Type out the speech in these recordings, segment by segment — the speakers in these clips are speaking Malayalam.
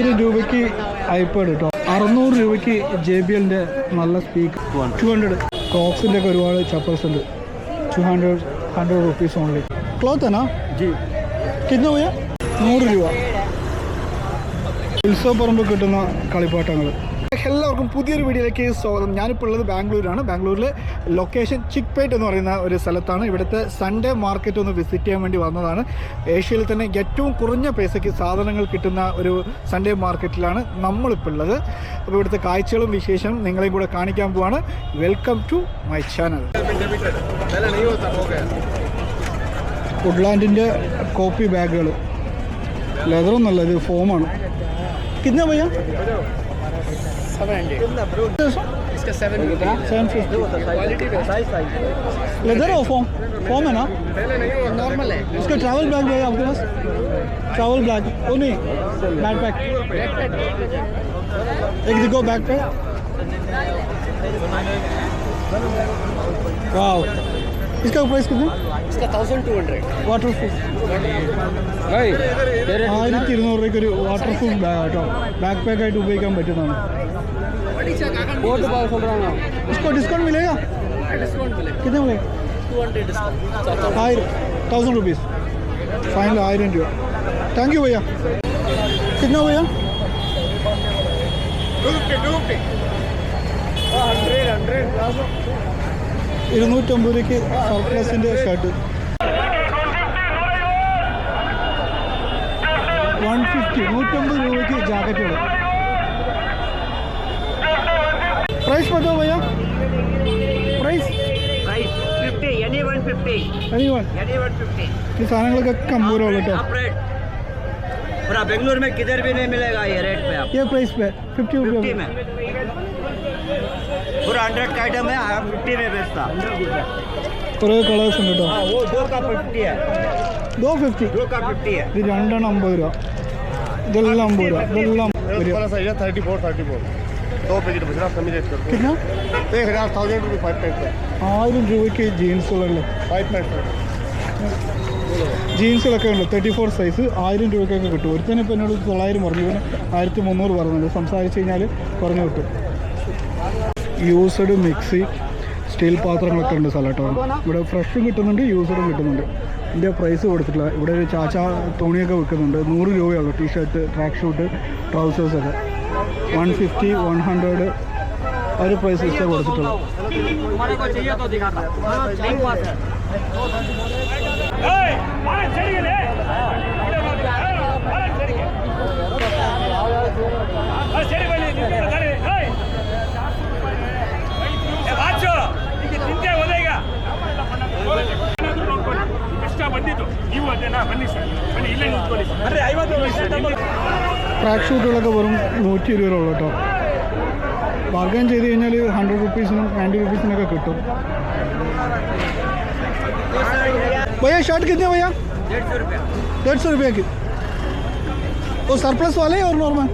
ആയിരം രൂപയ്ക്ക് ഐപാഡ് കേട്ടോ അറുന്നൂറ് രൂപയ്ക്ക് ജെ ബി എല്ലിന്റെ നല്ല സ്പീക്കർ ടു ഹൺഡ്രഡ് ക്ലോക്സിന്റെ ഒക്കെ ഒരുപാട് ചപ്പൽസ് ഉണ്ട്. Two hundred hundred rupees only cloth എന്നാ ജി. കിന്ന പോയാ? നൂറ് രൂപ. ഉത്സവപ്പറമ്പ് കിട്ടുന്ന കളിപ്പാട്ടങ്ങൾ. എല്ലാവർക്കും പുതിയൊരു വീഡിയോയിലേക്ക് സ്വാഗതം. ഞാനിപ്പോൾ ഉള്ളത് ബാംഗ്ലൂരാണ്. ബാംഗ്ലൂരിൽ ലൊക്കേഷൻ ചിക്പേട്ട് എന്ന് പറയുന്ന ഒരു സ്ഥലത്താണ്. ഇവിടുത്തെ സൺഡേ മാർക്കറ്റ് ഒന്ന് വിസിറ്റ് ചെയ്യാൻ വേണ്ടി വന്നതാണ്. ഏഷ്യയിൽ തന്നെ ഏറ്റവും കുറഞ്ഞ പൈസയ്ക്ക് സാധനങ്ങൾ കിട്ടുന്ന ഒരു സൺഡേ മാർക്കറ്റിലാണ് നമ്മളിപ്പോൾ ഉള്ളത്. അപ്പോൾ ഇവിടുത്തെ കാഴ്ചകളും വിശേഷം നിങ്ങളെയും കൂടെ കാണിക്കാൻ പോവാണ്. വെൽക്കം ടു മൈ ചാനൽ വുഡ്ലാൻഡിന്റെ കോപ്പി ബാഗുകൾ ലെതറൊന്നുമല്ല ഇത് ഫോമാണ് കിतना भैया इसका सेवन सेवन फिफ्टी लेदर और फॉर्म फॉर्म है ना? नॉर्मल है। इसका ट्रैवल बैग है आपके पास? ट्रैवल बैग ओ नहीं बैग पैक एक दिखो बैग पैक वाह इसका प्राइस कितना? इसका thousand two hundred waterproof ആയിരത്തി ഇരുന്നൂറ് രൂപയ്ക്ക് ഒരു വാട്ടർ പ്രൂഫ് ബാഗ് കേട്ടോ ബാക്ക് പാക്ക് ആയിട്ട് ഉപയോഗിക്കാൻ പറ്റുന്നതാണ് इसको डिस्काउंट मिलेगा? कितने मिलेगा? ആയിരം തൗസൻഡ് റുപ്പീസ് ഫൈനൽ ആയിരം രൂപ താങ്ക് യു भैया। कितना भैया? हंड्रेड हंड्रेड ഇരുന്നൂറ്റമ്പത് രൂപയ്ക്ക് സർപ്ലസിൻ്റെ ഷർട്ട് വൺ ഫിഫ്റ്റി നൂറ്റമ്പത് രൂപയ്ക്ക് ജാക്കറ്റുകൾ പ്രൈസ് പറ്റോ ഭയ്യ പ്രൈസ് प्राइस फिफ्टी यानी वन फिफ्टी അനി വൺ यानी वन फिफ्टी ഈ സാധനങ്ങളൊക്കെ അമ്പൂരമുള്ളൂ കേട്ടോ आप रेट पूरा बेंगलोर में किधर भी नहीं मिलेगा ये रेट पे आप ये प्राइस पे फिफ्टी फिफ्टी रुपये में पूरा हंड्रेड का आइटम है आप फिफ्टी में बेचता കുറേ കളേഴ്സ് ഉണ്ട് കേട്ടോ हाँ वो दो का फिफ्टी है ദോ ഫിഫ്റ്റി दो का फिफ्टी है ഇത് രണ്ടെണ്ണം അമ്പത് രൂപ ഇതെല്ലാം അമ്പത് രൂപ ഇതെല്ലാം ഒരു वाला साइज है थर्टी फोर थर्टी फोर दो पैकेट बच रहा कमी रेट कर പിന്നെ एक हज़ार थाउजेंड रुपये फाइव पैंट ആയിരം രൂപയ്ക്ക് ജീൻസുകളല്ലേ फाइव पैंट ജീൻസുകളൊക്കെ ഉണ്ട് തേർട്ടി ഫോർ സൈസ് ആയിരം രൂപയ്ക്കൊക്കെ കിട്ടും ഒരുത്തന്നെ ഇപ്പം എന്നോട് തൊള്ളായിരം പറഞ്ഞു ഇവന് ആയിരത്തി മുന്നൂറ് പറഞ്ഞത് സംസാരിച്ച് കഴിഞ്ഞാൽ പറഞ്ഞു കിട്ടും യൂസ്ഡ് മിക്സി സ്റ്റീൽ പാത്രങ്ങളൊക്കെ ഉണ്ട് സ്ഥലട്ടോ ഇവിടെ ഫ്രഷും കിട്ടുന്നുണ്ട് യൂസ്ഡും കിട്ടുന്നുണ്ട്. ഇതിന്റെ പ്രൈസ് കൊടുത്തിട്ടില്ല. ഇവിടെ ഒരു ചാച്ച തോണിയൊക്കെ വിൽക്കുന്നുണ്ട്. നൂറ് രൂപയുള്ളൂ ടീ ഷർട്ട് ട്രാക്ക് ഷൂട്ട് ട്രൗസേഴ്സൊക്കെ വൺ ഫിഫ്റ്റി വൺ ഹൺഡ്രഡ് ആ ഒരു പ്രൈസ് ലിസ്റ്റേ കൊടുത്തിട്ടുള്ളൂ. ശരി ಕಷ್ಟ ಬಂದಿತ್ತು ನೀವು ಅದೇನಾ ಬನ್ನಿ ಸರ್ ಬನ್ನಿ ಇಲ್ಲೇ ನಿಂತ್ಕೊಳ್ಳಿ ಬರ್ರಿ ಐವತ್ತು ട്രാക്ക് ഷൂട്ടുകളൊക്കെ വെറും നൂറ്റി ഇരുപത് രൂപ കേട്ടോ ബാർഗൈൻ ചെയ്ത് കഴിഞ്ഞാൽ ഹൺഡ്രഡ് റുപ്പീസിനും നയൻറ്റി റുപ്പീസിനൊക്കെ കിട്ടും भैया शर्ट कितने भैया डेढ़ सौ रुपया डेढ़ सौ रुपये की वो सरप्लस वाले और नॉर्मल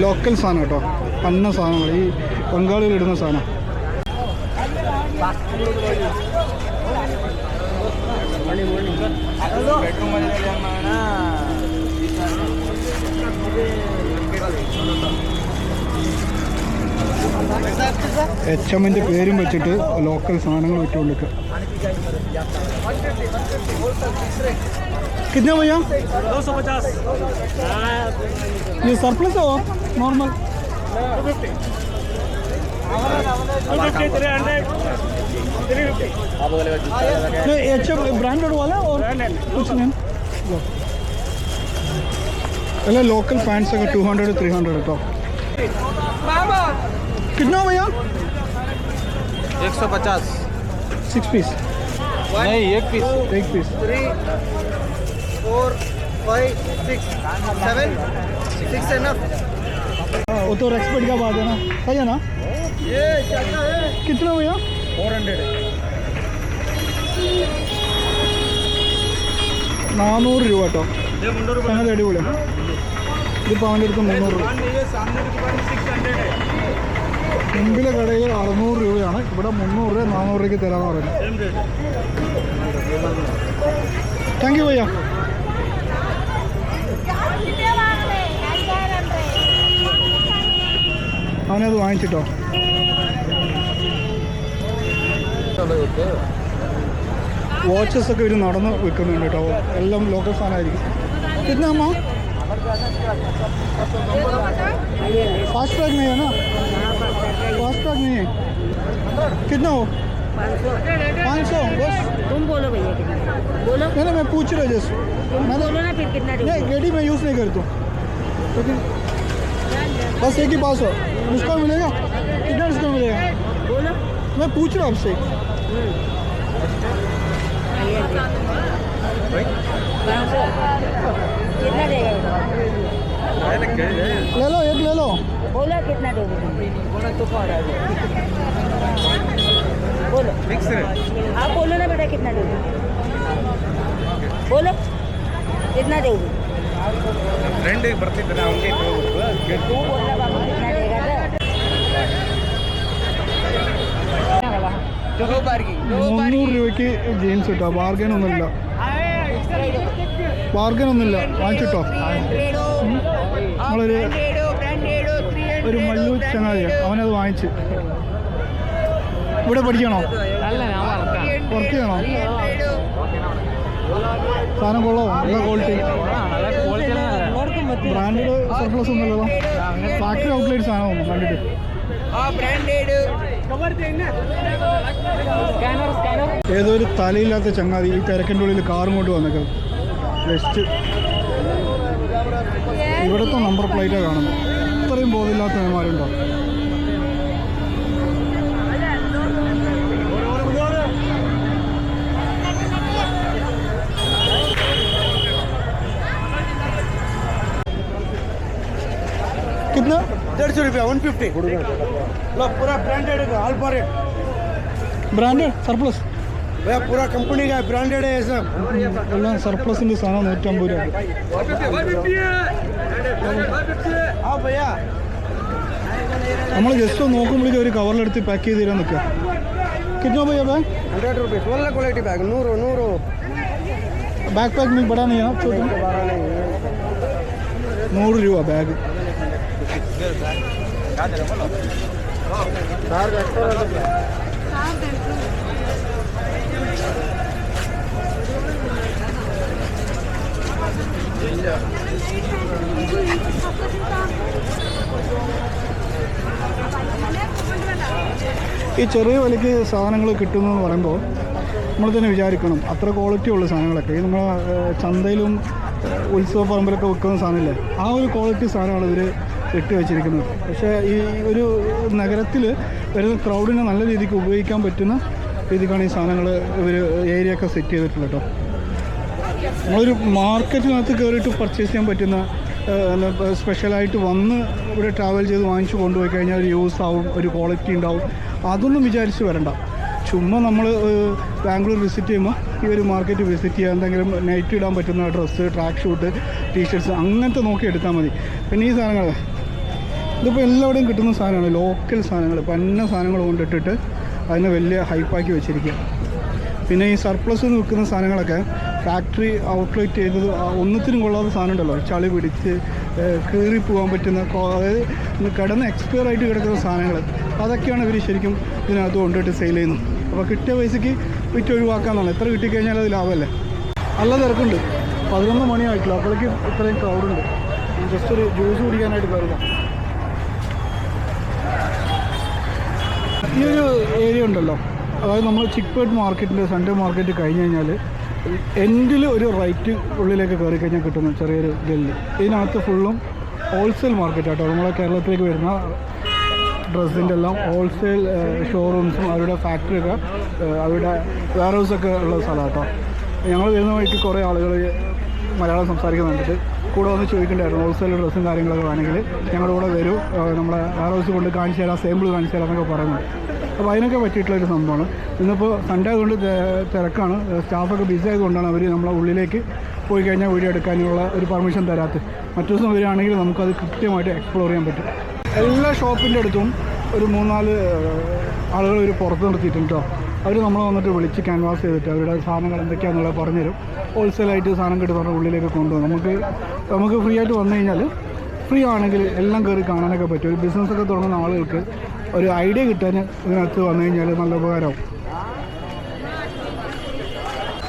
ലോക്കൽ സാധനം കേട്ടോ പന്ന സാധനങ്ങൾ ഈ ബംഗാളിൽ ഇടുന്ന സാധനം എച്ച് എമ്മിൻ്റെ പേരും വെച്ചിട്ട് ലോക്കൽ സാധനങ്ങൾ വിറ്റുകൊണ്ടിരിക്കുക कितने भैया दो सौ पचास ये सरप्लस है और नॉर्मल नहीं ब्रांडेड वाला और कुछ नहीं। अरे लोकल पैंट्स अगर टू हंड्रेड थ्री हंड्रेड तो कितना भैया एक सौ पचास। सिक्स पीस नहीं एक पीस एक piece three four five six seven six enough वो तो रेक्सपेक्ट का बात है ना सही है ना ये चलता है कितना भैया फोर हंड्रेड നാനൂറ് രൂപ കേട്ടോ ये मुंडूर സംഗതി അടിപൊളിയാണ് ഇതിപ്പോൾ അവൻ്റെ അടുത്ത് മുന്നൂറ് രൂപ सामने दुकान सिक्स हंड्रेड है മുമ്പിലെ കടയിൽ അറുന്നൂറ് രൂപയാണ് ഇവിടെ മുന്നൂറ് രൂപ നാനൂറ് രൂപയ്ക്ക് തരാമെന്ന് പറയുന്നത് सेम रेट താങ്ക് യു ഭയ്യ അവനത് വാങ്ങിച്ചിട്ടോ വാച്ചസ് ഒക്കെ ഇവർ നടന്ന് വിൽക്കുന്നുണ്ട് കേട്ടോ എല്ലാം ലോക്കൽ സാധനമായിരിക്കും कितना अम्मा फास्ट टैग नहीं है ना फास्ट टैग नहीं है कितना हो पाँच सौ बस तुम बोलो भैया कितना बोलो नहीं नहीं मैं पूछ रहा जस्ट मैं बोलो ना फिर कितना नहीं दोगे गेडी मैं यूज़ नहीं करता हूँ लेकिन बस एक ही पास हो। डिस्काउंट मिलेगा? कितना डिस्काउंट मिलेगा? बोलो। मैं पूछ रहा हूँ आपसे। कितना देगा ले लो एक ले लो। बोला कितना दोगे तुम बोलो आप बोलो। ना बेटा कितना दोगे बोलो। कितना दोगे ಫ್ರೆಂಡಿಗೆ ಬರ್ತಿದ್ದಾರೆ ಅವನಿಗೆ ಹೋಗ್ಬಿಟ್ಟು രൂപയ്ക്ക് ജീൻസ് കിട്ടോ. ബാർഗൻ ഒന്നുമില്ല. ബാർഗൻ ഒന്നുമില്ല. വാങ്ങിച്ചിട്ടോ നമ്മളൊരു ഒരു മല്ലു ചങ്ങാതി അവനത് വാങ്ങിച്ച്. ഇവിടെ പഠിക്കണോ? വർക്ക് ചെയ്യണോ? സാധനം കൊള്ളോ? നല്ല ക്വാളിറ്റി സർപ്ലസ് ഒന്നുമല്ലല്ലോ ഫാക്ടറി ഔട്ട്ലെറ്റ്സ് ആണോ കണ്ടിട്ട്. ഏതോ ഒരു തലയില്ലാത്ത ചങ്ങാതി ഈ തിരക്കിന്റെ ഉള്ളിൽ കാറും കൊണ്ട് വന്നേക്കാം. ജസ്റ്റ് ഇവിടുത്തെ നമ്പർ പ്ലേറ്റാണ് കാണുന്നത്. ഇത്രയും ബോധമില്ലാത്ത മേമാരുണ്ടോ कितना डेढ़ सौ रुपया वन फिफ्टी लो पूरा ब्रांडेड है all for it brand surplus भैया पूरा कंपनी का ब्रांडेड है ये सब എല്ലാം സർപ്ലസിൻ്റെ സാധനം നൂറ്റമ്പത് രൂപ हाँ भैया നമ്മൾ ജസ്റ്റ് ഒന്ന് നോക്കുമ്പോഴേക്കും ഒരു കവറിലെടുത്ത് പാക്ക് ചെയ്ത് തരാൻ നിൽക്കുക कितना भैया bag hundred rupees one quality bag neuro neuro bag pack में बड़ा नहीं है ना छोटा നൂറ് രൂപ ബാഗ് ഈ ചെറിയ വിലയ്ക്ക് സാധനങ്ങൾ കിട്ടുന്നു എന്ന് പറയുമ്പോൾ നമ്മൾ തന്നെ വിചാരിക്കണം അത്ര ക്വാളിറ്റി ഉള്ള സാധനങ്ങളൊക്കെ. ഈ നമ്മൾ ചന്തയിലും ഉത്സവ പറമ്പിലൊക്കെ വിൽക്കുന്ന സാധനമില്ലേ? ആ ഒരു ക്വാളിറ്റി സാധനമാണ് ഇവർ ഇട്ട് വെച്ചിരിക്കുന്നത്. പക്ഷേ ഈ ഒരു നഗരത്തിൽ വരുന്ന ക്രൗഡിനെ നല്ല രീതിക്ക് ഉപയോഗിക്കാൻ പറ്റുന്ന രീതിക്കാണ് ഈ സാധനങ്ങൾ ഇവർ ഏരിയ ഒക്കെ സെറ്റ് ചെയ്തിട്ടുള്ളത് കേട്ടോ നമ്മളൊരു മാർക്കറ്റിനകത്ത് കയറിയിട്ട് പർച്ചേസ് ചെയ്യാൻ പറ്റുന്ന സ്പെഷ്യലായിട്ട് വന്ന് ഇവിടെ ട്രാവൽ ചെയ്ത് വാങ്ങിച്ചു കൊണ്ടുപോയി കഴിഞ്ഞാൽ ഒരു യൂസ് ആവും ഒരു ക്വാളിറ്റി ഉണ്ടാവും. അതൊന്നും വിചാരിച്ച് വരണ്ട. ചുമ്മാ നമ്മൾ ബാംഗ്ലൂർ വിസിറ്റ് ചെയ്യുമ്പോൾ ഈ ഒരു മാർക്കറ്റ് വിസിറ്റ് ചെയ്യുക എന്തെങ്കിലും നൈറ്റ് ഇടാൻ പറ്റുന്ന ഡ്രസ്സ് ട്രാക്ക് ഷൂട്ട് ടീഷർട്ട്സ് അങ്ങനത്തെ നോക്കി എടുത്താൽ മതി. പിന്നെ ഈ സാധനങ്ങൾ ഇതിപ്പോൾ എല്ലാവിടെയും കിട്ടുന്ന സാധനമാണ് ലോക്കൽ സാധനങ്ങൾ പന്ന സാധനങ്ങൾ കൊണ്ടിട്ടിട്ട് അതിനെ വലിയ ഹൈപ്പാക്കി വെച്ചിരിക്കുക പിന്നെ ഈ സർപ്ലസ് വിൽക്കുന്ന സാധനങ്ങളൊക്കെ ഫാക്ടറി ഔട്ട്ലെറ്റ് ചെയ്തത് ഒന്നത്തിനും കൊള്ളാത്ത സാധനം ഉണ്ടല്ലോ ചളി പിടിച്ച് കീറി പോകാൻ പറ്റുന്ന അതായത് കിടന്ന് എക്സ്പയർ ആയിട്ട് കിടക്കുന്ന സാധനങ്ങൾ അതൊക്കെയാണ് ഇവർ ശരിക്കും ഇതിനകത്ത് കൊണ്ടിട്ട് സെയിൽ ചെയ്യുന്നത്. അപ്പോൾ കിട്ടിയ പൈസയ്ക്ക് വിറ്റ് ഒഴിവാക്കാന്നാണ്. എത്ര കിട്ടിക്കഴിഞ്ഞാൽ അത് ലാഭമല്ലേ? അല്ല തിരക്കുണ്ട്. പതിനൊന്ന് മണിയായിട്ടില്ല അപ്പോഴേക്കും ഇത്രയും ക്രൗഡുണ്ട് ജസ്റ്റ് ഒരു ജ്യൂസ് കുടിക്കാനായിട്ട് കയറുക ഈ ഒരു ഏരിയ ഉണ്ടല്ലോ. അതായത് നമ്മൾ ചിക്പേട്ട് മാർക്കറ്റിന്റെ സൺഡേ മാർക്കറ്റ് കഴിഞ്ഞ് കഴിഞ്ഞാൽ എൻഡിൽ ഒരു റൈറ്റ് ഉള്ളിലേക്ക് കയറി കഴിഞ്ഞാൽ കിട്ടുന്ന ചെറിയൊരു ഗല്ലി ഇതിനകത്ത് ഫുള്ളും ഹോൾസെയിൽ മാർക്കറ്റ് ആട്ടോ. നമ്മളെ കേരളത്തിലേക്ക് വരുന്ന ഡ്രസ്സിന്റെ എല്ലാം ഹോൾസെയിൽ ഷോറൂംസും അവരുടെ ഫാക്ടറിയൊക്കെ അവരുടെ വെയർ ഹൗസൊക്കെ ഉള്ള സ്ഥലമാണ് കേട്ടോ ഞങ്ങൾ വരുന്ന വഴിക്ക് കുറേ ആളുകൾ മലയാളം സംസാരിക്കുന്നുണ്ട്. കൂടെ ഒന്ന് ചോദിക്കണ്ടായിരുന്നു ഹോൾസെയിൽ ഡ്രസ്സും കാര്യങ്ങളൊക്കെ വേണമെങ്കിൽ ഞങ്ങളുടെ കൂടെ വരൂ. നമ്മളെ വെയർ ഹൗസ് കൊണ്ട് കാണിച്ചു തരാം സാമ്പിൾ കാണിച്ചു തരാം എന്നൊക്കെ പറയുന്നത് അപ്പോൾ അതിനൊക്കെ പറ്റിയിട്ടുള്ള ഒരു സംഭവമാണ്. ഇന്നിപ്പോൾ സൺഡേ ആയതുകൊണ്ട് തിരക്കാണ്. സ്റ്റാഫൊക്കെ ബിസി ആയതുകൊണ്ടാണ് അവർ നമ്മളെ ഉള്ളിലേക്ക് പോയി കഴിഞ്ഞാൽ വീഡിയോ എടുക്കാനുള്ള ഒരു പെർമിഷൻ തരാത്ത മറ്റു ദിവസം വരികയാണെങ്കിൽ നമുക്കത് കൃത്യമായിട്ട് എക്സ്പ്ലോർ ചെയ്യാൻ പറ്റും. എല്ലാ ഷോപ്പിന്റെ അടുത്തും ഒരു മൂന്നാൽ ആളുകൾ ഒരു പുറത്ത് നിർത്തിയിട്ടുണ്ട് കേട്ടോ അവർ നമ്മൾ വന്നിട്ട് വിളിച്ച് ക്യാൻവാസ് ചെയ്തിട്ട് അവരുടെ സാധനങ്ങൾ എന്തൊക്കെയാണെന്നുള്ളത് പറഞ്ഞുതരും. ഹോൾസെയിലായിട്ട് സാധനം കിട്ടി പറഞ്ഞ ഉള്ളിലേക്ക് കൊണ്ടുപോകും നമുക്ക് നമുക്ക് ഫ്രീ ആയിട്ട് വന്നു കഴിഞ്ഞാൽ ഫ്രീ ആണെങ്കിൽ എല്ലാം കയറി കാണാനൊക്കെ പറ്റും. ഒരു ബിസിനസ്സൊക്കെ തുടങ്ങുന്ന ആളുകൾക്ക് ഒരു ഐഡിയ കിട്ടാൻ ഇതിനകത്ത് വന്നു കഴിഞ്ഞാൽ നല്ല ഉപകാരമാവും.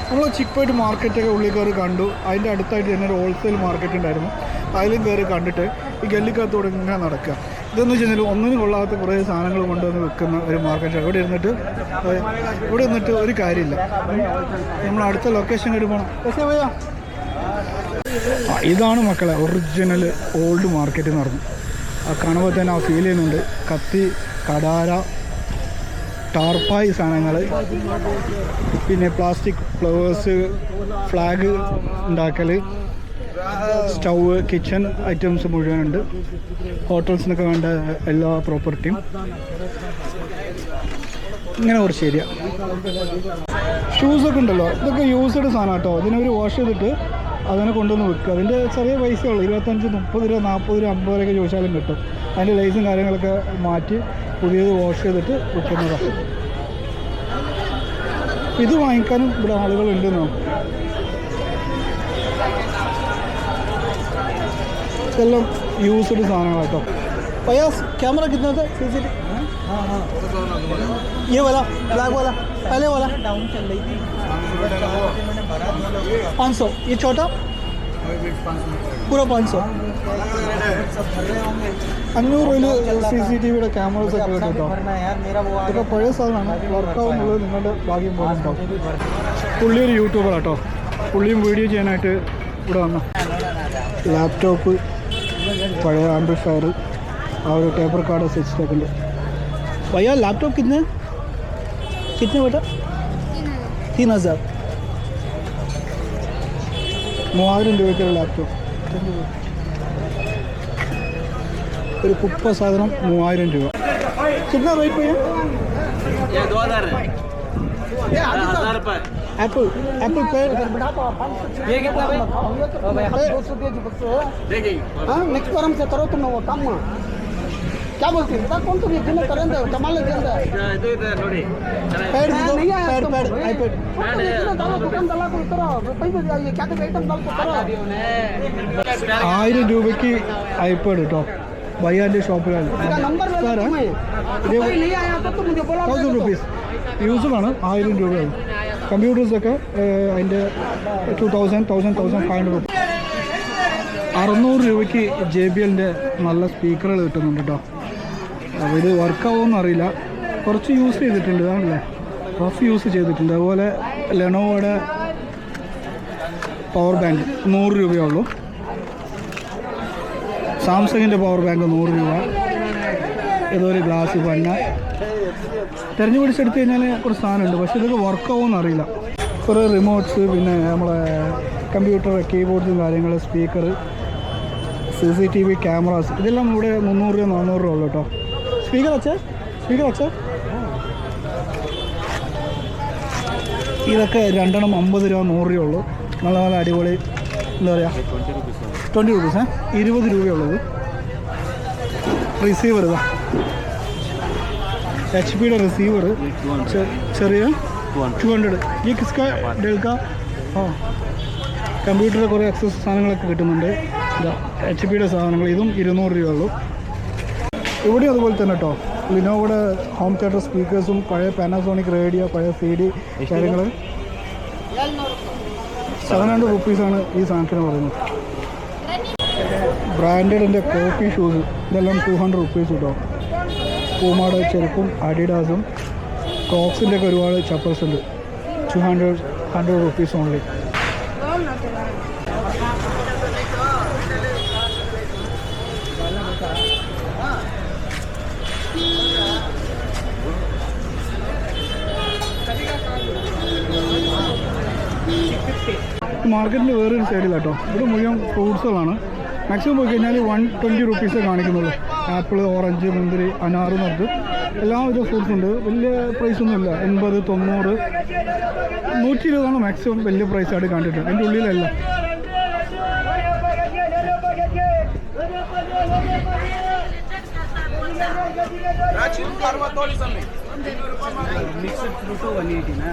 നമ്മൾ ചിപ്പായിട്ട് മാർക്കറ്റൊക്കെ ഉള്ളിൽ കയറി കണ്ടു. അതിന്റെ അടുത്തായിട്ട് തന്നെ ഒരു ഹോൾസെയിൽ മാർക്കറ്റ് ഉണ്ടായിരുന്നു. അതിലും കയറി കണ്ടിട്ട് ഈ ഗല്ലിക്കകത്തൂടെ ഇങ്ങനെ നടക്കുക. ഇതെന്ന് വെച്ച് കഴിഞ്ഞാൽ ഒന്നിനും കൊള്ളാത്ത കുറേ സാധനങ്ങൾ കൊണ്ടുവന്ന് വെക്കുന്ന ഒരു മാർക്കറ്റ് ഇവിടെ ഇരുന്നിട്ട് ഇവിടെ ഇരുന്നിട്ട് ഒരു കാര്യമില്ല. നമ്മൾ അടുത്ത ലൊക്കേഷൻ കയറി പോകണം ഇതാണ് മക്കളെ ഒറിജിനൽ ഓൾഡ് മാർക്കറ്റ് എന്ന് പറഞ്ഞു. ആ കാണുമ്പോൾ തന്നെ ആ ഫീൽ ചെയ്യുന്നുണ്ട്. കത്തി കടാര ടാർപ്പായി സാധനങ്ങൾ പിന്നെ പ്ലാസ്റ്റിക് ഫ്ലവേഴ്സ് ഫ്ലാഗ് ഉണ്ടാക്കൽ സ്റ്റൗവ് കിച്ചൺ ഐറ്റംസ് മുഴുവനുണ്ട്. ഹോട്ടൽസിനൊക്കെ വേണ്ട എല്ലാ പ്രോപ്പർട്ടിയും ഇങ്ങനെ കുറച്ച് ഏരിയ ഷൂസൊക്കെ ഉണ്ടല്ലോ. ഇതൊക്കെ യൂസ്ഡ് സാധനം കേട്ടോ. ഒരു വാഷ് ചെയ്തിട്ട് അതിനെ കൊണ്ടുവന്ന് വിൽക്കുക. അതിന്റെ ചെറിയ പൈസ ഉള്ളൂ. ഇരുപത്തഞ്ച് മുപ്പത് രൂപ നാൽപ്പത് രൂപ അമ്പത് രൂപയൊക്കെ ചോദിച്ചാലും കിട്ടും. അതിന്റെ ലൈസും കാര്യങ്ങളൊക്കെ മാറ്റി പുതിയത് വാഷ് ചെയ്തിട്ട് വിൽക്കുന്നതാണ് ഇത് വാങ്ങിക്കാനും ഇവിടെ ആളുകളുണ്ടെന്നോ ഇതെല്ലാം യൂസ്ഡ് സാധനങ്ങളാണ് പയാസ് ക്യാമറ കിട്ടുന്നത് സി സി ടി ये वाला ब्लैक वाला पहले वाला डाउन चल रही थी पाँच सौ ये അഞ്ഞൂറ് രൂപയിൽ സി സി ടി വിയുടെ ക്യാമറസ് ഒക്കെ ഉണ്ട് കേട്ടോ. ഇതൊക്കെ പഴയ സാധനമാണ്. വർക്കാവുന്നുള്ളത് നിങ്ങളുടെ ഭാഗ്യം പോകുന്നുണ്ടോ പുള്ളി ഒരു യൂട്യൂബർ കേട്ടോ. പുള്ളിയും വീഡിയോ ചെയ്യാനായിട്ട് ഇവിടെ വന്ന. ലാപ്ടോപ്പ് പഴയ ആംപ്ലിഫയർ ആ ഒരു ടേപ്പ് റിക്കാർഡ് വെച്ചിട്ടുണ്ട് भैया ലാപ്ടോപ്പ് कितने कितने बेटा तीन हज़ार മൂവായിരം രൂപയ്ക്കുള്ള ലാപ്ടോപ്പ് ഒരു കുപ്പ സാധനം മൂവായിരം രൂപ. കിട്ടുന്ന റേറ്റ് പയ്യ एप्पल एप्पल पे? ये कितना भाई? नेक्स्ट बार हमसे करो तुम वो क्या बोलते हैं? कौन तुम ये करें दे कमाल तो इधर थोड़ी। पैड दो पैड पैड आईपैड दुकान करो क्या आइटम करो भैया ने शॉप नंबर नहीं आया तो मुझे बोला थाउज़ेंड रुपीज़ യൂസ്ഡാണ് ആയിരം രൂപയാണ് കമ്പ്യൂട്ടേഴ്സൊക്കെ അതിന്റെ two thousand thousand thousand five hundred അറുന്നൂറ് രൂപയ്ക്ക് ജെ ബി എല്ലിന്റെ നല്ല സ്പീക്കറുകൾ കിട്ടുന്നുണ്ട് കേട്ടോ അപ്പോൾ ഇത് വർക്കാവുമെന്ന് അറിയില്ല. കുറച്ച് യൂസ് ചെയ്തിട്ടുണ്ട് ആണല്ലേ റഫ് യൂസ് ചെയ്തിട്ടുണ്ട്. അതുപോലെ ലെനോവോയുടെ പവർ ബാങ്ക് നൂറ് രൂപയേ ഉള്ളൂ സാംസങ്ങിന്റെ പവർ ബാങ്ക് നൂറ് രൂപ. ഇതൊരു ഗ്ലാസ് പന്ന. തിരഞ്ഞു പിടിച്ചെടുത്ത് കഴിഞ്ഞാൽ കുറച്ച് സാധനമുണ്ട്. പക്ഷേ ഇതൊക്കെ വർക്കാവുമെന്ന് അറിയില്ല. കുറേ റിമോട്ട്സ് പിന്നെ നമ്മളെ കമ്പ്യൂട്ടർ കീബോർഡ്സും കാര്യങ്ങൾ speaker C C T V cameras ഇതെല്ലാം ഇവിടെ മുന്നൂറ് രൂപ നാനൂറ് രൂപ ഉള്ളൂ കേട്ടോ. സ്പീക്കർ അച്ഛ? സ്പീക്കർ അച്ഛ? ഇതൊക്കെ രണ്ടെണ്ണം അമ്പത് രൂപ നൂറ് രൂപ ഉള്ളൂ. നല്ല നല്ല അടിപൊളി എന്താ പറയുക ട്വന്റി റുപ്പീസ് ഇരുപത് രൂപയുള്ളത് റിസീവർ ഇതാ. എച്ച് പിയുടെ റിസീവർ ചെറിയ ടു ഹൺഡ്രഡ് ഈ കിസ്ക ഡെൽക്ക ആ കമ്പ്യൂട്ടറിൽ കുറേ അക്സസ് സാധനങ്ങളൊക്കെ കിട്ടുന്നുണ്ട്. എച്ച് പിയുടെ സാധനങ്ങൾ ഇതും ഇരുന്നൂറ് രൂപ ഉള്ളൂ. ഇവിടെ അതുപോലെ തന്നെ കേട്ടോ ലിനോവയുടെ ഹോം തിയേറ്റർ സ്പീക്കേഴ്സും പഴയ പാനസോണിക് റേഡിയോ പഴയ സി ഡി കാര്യങ്ങൾ സെവൻ ഹൺഡ്രഡ് റുപ്പീസാണ് ഈ സാധനത്തിന് പറയുന്നത്. ബ്രാൻഡഡിന്റെ കോപ്പി ഷൂസ് ഇതെല്ലാം ടു ഹൺഡ്രഡ് റുപ്പീസ് കിട്ടും പൂമാടെ ചെരുപ്പും അഡിഡാസും ക്രോക്സിന്റെ ഒക്കെ ഒരുപാട് ചപ്പൽസ് ഉണ്ട്. Two hundred hundred rupees only മാർക്കറ്റിന്റെ വേറൊരു സൈഡിലാട്ടോ ഇവിടെ മുഴുവൻ ഫ്രൂട്ട്സുകളാണ് മാക്സിമം പോയി കഴിഞ്ഞാൽ വൺ ട്വന്റി റുപ്പീസേ കാണിക്കുന്നുള്ളൂ. ആപ്പിൾ ഓറഞ്ച് മുന്തിരി അനാറ് എന്ന് പറഞ്ഞിട്ട് എല്ലാവിധ ഫ്രൂട്ട്സ് ഉണ്ട്. വലിയ പ്രൈസൊന്നുമില്ല എൺപത് തൊണ്ണൂറ് നൂറ്റി ഇരുപതാണ് മാക്സിമം വലിയ പ്രൈസായിട്ട് കണ്ടിട്ട് അതിന്റെ ഉള്ളിലല്ല. प्राचीन पर्वतोली समय मिक्सड फ्रूट 180 ना